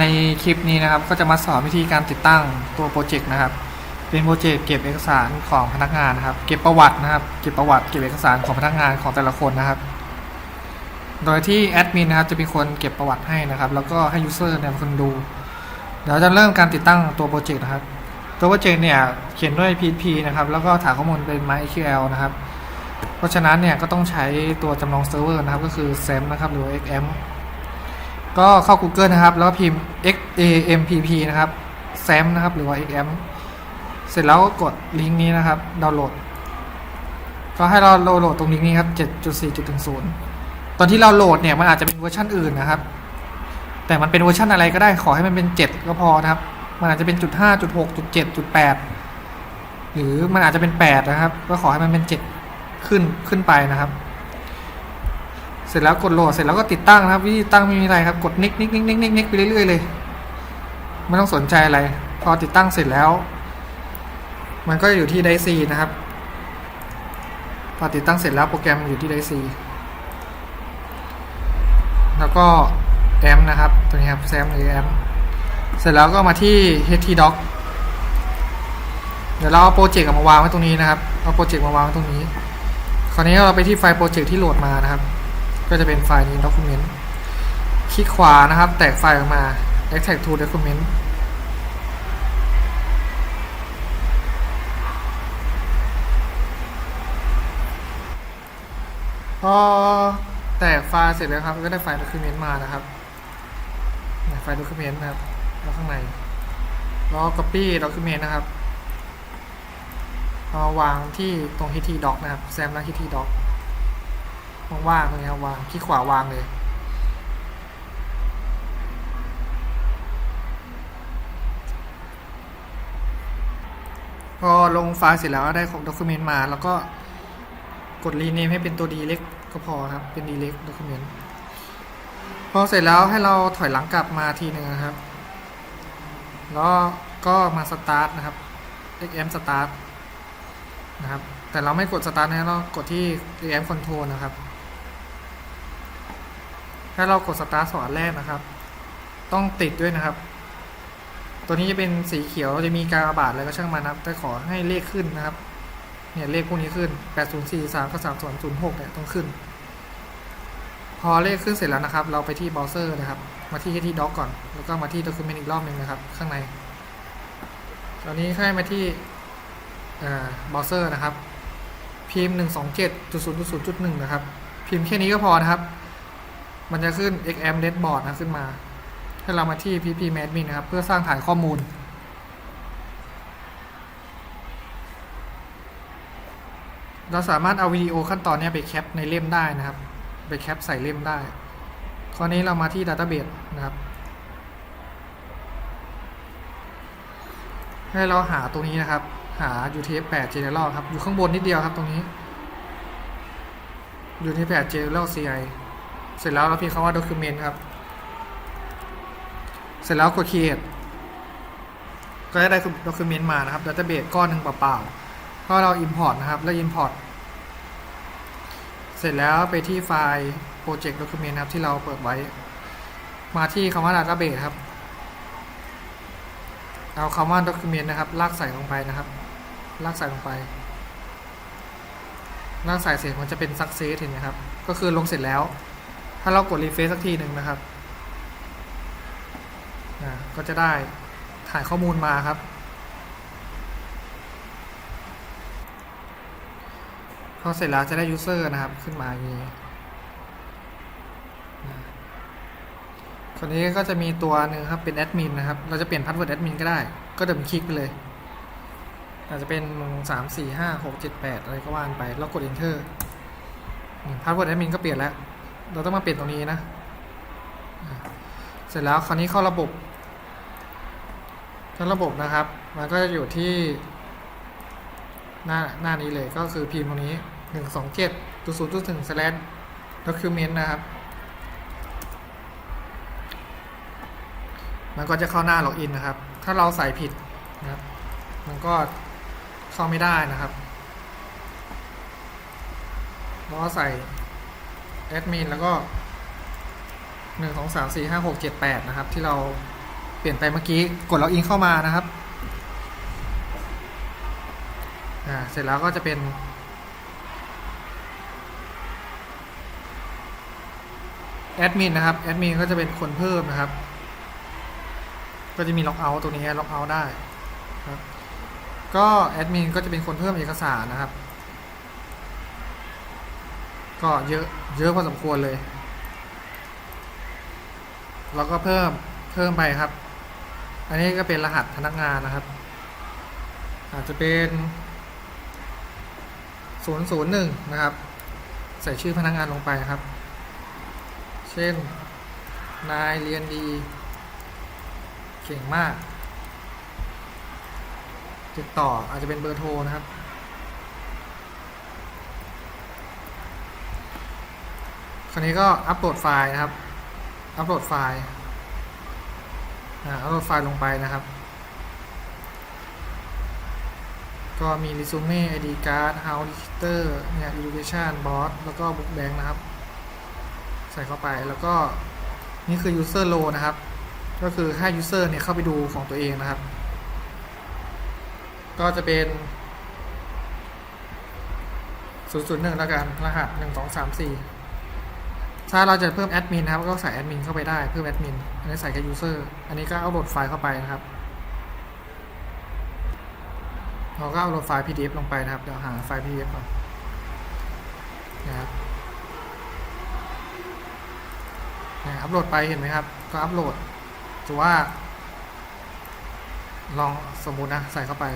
ในคลิปนี้นะครับก็จะมาสอนวิธีการติดตั้งตัวโปรเจกต์นะครับ เป็นโปรเจกต์เก็บเอกสารของพนักงานนะครับ เก็บประวัตินะครับ เก็บประวัติเก็บเอกสารของพนักงานของแต่ละคนนะครับ โดยที่แอดมินนะครับจะเป็นคนเก็บประวัติให้นะครับ แล้วก็ให้ยูเซอร์เนี่ยเป็นคนดูเดี๋ยวจะเริ่มการติดตั้งตัวโปรเจกต์นะครับ ตัวโปรเจกต์เนี่ยเขียนด้วย PHP นะครับ แล้วก็ฐานข้อมูลเป็น MySQL นะครับ เพราะฉะนั้นเนี่ยก็ต้องใช้ตัวจำลองเซิร์ฟเวอร์นะครับ ก็คือ SAM นะครับหรือว่า XM ก็เข้า Google นะครับ แล้วพิมพ์ XAMPP นะครับ SAM นะครับ หรือว่า XM เสร็จแล้วก็กดลิงก์นี้นะครับ ดาวน์โหลด ก็ให้เราโหลดตรงลิงก์นี้ครับ 7.4.10 ตอนที่เราโหลดเนี่ย มันอาจจะเป็นเวอร์ชันอื่นนะครับ แต่มันเป็นเวอร์ชันอะไรก็ได้ ขอให้มันเป็น 7 ก็พอนะครับ มันอาจจะเป็นจุด5จุด6จุด7จุด8หรือมันอาจจะเป็น 8 นะครับ ก็ขอให้มันเป็น 7 ขึ้นขึ้นไปนะครับ เสร็จแล้วกดโหลดเสร็จแล้วก็ติดตั้งนะครับวิธีตั้งไม่มีอะไรครับกดนิกนิกนิกนิกนิกนิกไปเรื่อยๆเลยไม่ต้องสนใจอะไร พอติดตั้งเสร็จแล้ว มันก็อยู่ที่ไดซีนะครับ พอติดตั้งเสร็จแล้วโปรแกรมอยู่ที่ไดซีแล้วก็แอมนะครับตัวนี้ครับแซมหรือแอมเสร็จแล้วก็มาที่ htdoc เดี๋ยวเราเอาโปรเจกต์มาวางไว้ตรงนี้นะครับเอาโปรเจกต์มาวางไว้ตรงนี้ คราวนี้เราไปที่ไฟล์โปรเจกต์ที่โหลดมานะครับ ก็จะเป็นไฟล์นี้ document คลิกขวานะครับ แตกไฟล์ออกมา extract to document พอแตกไฟล์เสร็จแล้วครับ ก็ได้ไฟล์ document มานะครับไฟล์ document นะครับแล้วข้างในแล้ว copy document นะครับเอาวางที่ตรง htdoc นะครับ แซมแล้ว htdoc ว่างๆตรงนี้ครับวางคลิกขวาวางเลยพอลงไฟล์เสร็จแล้วก็ได้ของ document มา แล้วก็กด rename ให้เป็นตัว d เล็กก็พอครับเป็น d เล็ก document พอเสร็จแล้วให้เราถอยหลังกลับมาทีหนึ่งนะครับ แล้วก็มา start นะครับ xm start นะครับแต่เราไม่กด start นะเรากดที่ xm control นะครับ ถ้าเรากด start สอนแรกนะครับ ต้องติดด้วยนะครับ ตัวนี้จะเป็นสีเขียวจะมีการระบาดอะไรก็ช่างมันนะครับแต่ขอให้เลขขึ้นนะครับ เนี่ยเลขพวกนี้ขึ้น 8043กับ3006เนี่ยต้องขึ้น พอเลขขึ้นเสร็จแล้วนะครับ เราไปที่เบราว์เซอร์นะครับ มาที่ htdoc ก่อน แล้วก็มาที่ document อีกรอบหนึ่งนะครับ ข้างใน ตอนนี้ให้มาที่เบราว์เซอร์นะครับ พิมพ์127.0.0.1นะครับ พิมพ์แค่นี้ก็พอนะครับ มันจะขึ้น xm dashboard นะขึ้นมาให้เรามาที่ pp admin นะครับ เพื่อสร้างฐานข้อมูล เราสามารถเอาวิดีโอขั้นตอนนี้ไปแคปในเล่มได้นะครับ ไปแคปใส่เล่มได้ คราวนี้เรามาที่ Database นะครับ ให้เราหาตรงนี้นะครับ หา UTF-8 General ครับ อยู่ข้างบนนิดเดียวครับตรงนี้ UTF-8 General CI เสร็จแล้วเราพิมพ์คำว่า Document ครับ เสร็จแล้วกด Create ก็จะได้ Document มานะครับ Database ก้อนหนึ่งเปล่าๆก็เรา Import นะครับ แล้ว Import เสร็จแล้วไปที่ไฟล์ Project Document นะครับที่เราเปิดไว้ มาที่คำว่า Database ครับ เอาคำว่า Document นะครับ ลากใส่ลงไปนะครับ ลากใส่ลงไปลากใส่เสร็จมันจะเป็น Success เห็นไหมครับ ก็คือลงเสร็จแล้ว ถ้าเรากด Refresh สักทีหนึ่งนะครับก็จะได้ถ่ายข้อมูลมาครับ พอเสร็จแล้วจะได้ user นะครับ ขึ้นมาอย่างนี้คนนี้ก็จะมีตัวหนึ่งครับเป็นแอดมินนะครับ เราจะเปลี่ยนพาสเวิร์ดแอดมินก็ได้ ก็เดิมคลิกไปเลย อาจจะเป็นสามสี่ห้าหกเจ็ดแปดอะไรก็ว่านไป แล้วกด enter พาสเวิร์ดแอดมินก็เปลี่ยนแล้ว เราต้องมาเปลี่ยนตรงนี้นะ เสร็จแล้วคราวนี้เข้าระบบเข้าระบบนะครับ มันก็จะอยู่ที่หน้าหน้านี้เลยก็คือพิมพ์ตรงนี้หนึ่งสองเจ็ดตัวศูนย์ตัวถึง slash document นะครับ มันก็จะเข้าหน้าล็อกอินนะครับ ถ้าเราใส่ผิดนะครับ มันก็เข้าไม่ได้นะครับเราก็ใส่ แอดมินแล้วก็หนึ่งสองสามสี่ห้าหกเจ็ดแปดนะครับ ที่เราเปลี่ยนไปเมื่อกี้กดล็อกอินเข้ามานะครับอ่าเสร็จแล้วก็จะเป็น แอดมินนะครับแอดมินก็จะเป็นคนเพิ่มนะครับ ก็จะมีล็อกเอาท์ตัวนี้ล็อกเอาท์ได้ครับก็แอดมินก็จะเป็นคนเพิ่มเอกสารนะครับ ก็เยอะเยอะพอสมควรเลย แล้วก็เพิ่มเพิ่มไปครับ อันนี้ก็เป็นรหัสพนักงานนะครับ อาจจะเป็น001 นะครับ ใส่ชื่อพนักงานลงไปครับ เช่น นายเรียนดี เก่งมาก ติดต่ออาจจะเป็นเบอร์โทรนะครับ คราวนี้ก็อัปโหลดไฟล์นะครับ อัปโหลดไฟล์อ่าอัปโหลดไฟล์ลงไปนะครับ ก็มี resume id card house register เนี่ย education boss แล้วก็ book bank นะครับ ใส่เข้าไปแล้วก็นี่คือ user row นะครับ ก็คือให้ user เนี่ยเข้าไปดูของตัวเองนะครับ ก็จะเป็น001แล้วกัน รหัส 1 2 3 4 ถ้าเราจะเพิ่มแอดมินนะครับก็ใส่แอดมินเข้าไปได้เพิ่มแอดมินอันนี้ใส่แค่ user อันนี้ก็เอาโหลดไฟล์เข้าไปนะครับเราก็เอาโหลดไฟล์ PDF ลงไปนะครับเดี๋ยวหาไฟล์ PDF ก่อนนะครับอัปโหลดไปเห็นไหมครับ ก็อัปโหลดถือว่า ลองสมมุตินะ ใส่เข้าไป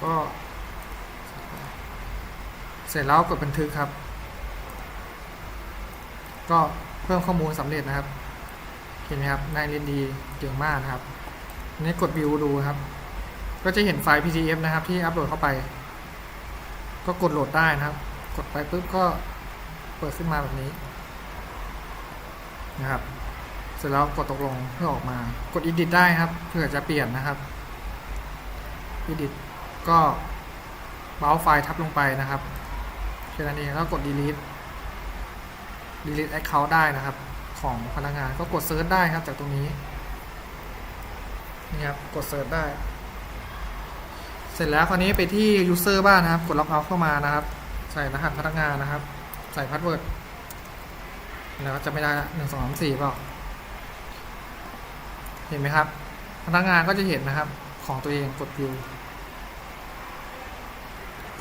แล้วก็ เสร็จแล้วกดบันทึกครับ ก็เพิ่มข้อมูลสำเร็จนะครับ เห็นไหมครับนายเรียนดีเก่งมากนะครับนนี้กดวิวดูครับ ก็จะเห็นไฟล์ PDF นะครับ ที่อัปโหลดเข้าไป ก็กดโหลดได้นะครับ กดไปปุ๊บก็เปิดขึ้นมาแบบนี้นะครับ เสร็จแล้วกดตกลงเพื่อออกมา กด edit ได้ครับ เพื่อจะเปลี่ยนนะครับ edit ก็เมาส์ไฟล์ทับลงไปนะครับแค่นั้นเองแล้วกด delete delete account ได้นะครับ ของพนักงานก็กดเซิร์ชได้ครับ จากตรงนี้นี่ครับกดเซิร์ชได้ เสร็จแล้วคราวนี้ไปที่ user บ้านนะครับ กด log out เข้ามานะครับ ใส่รหัสพนักงานนะครับ ใส่พาสเวิร์ดแล้วจะไม่ได้หนึ่งสองสามสี่เปล่าเห็นไหมครับ พนักงานก็จะเห็นนะครับ ของตัวเองกด view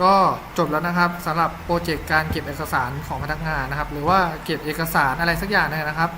ก็จบแล้วนะครับสำหรับโปรเจกต์การเก็บเอกสารของพนักงานนะครับ หรือว่าเก็บเอกสารอะไรสักอย่างเนยนะครับ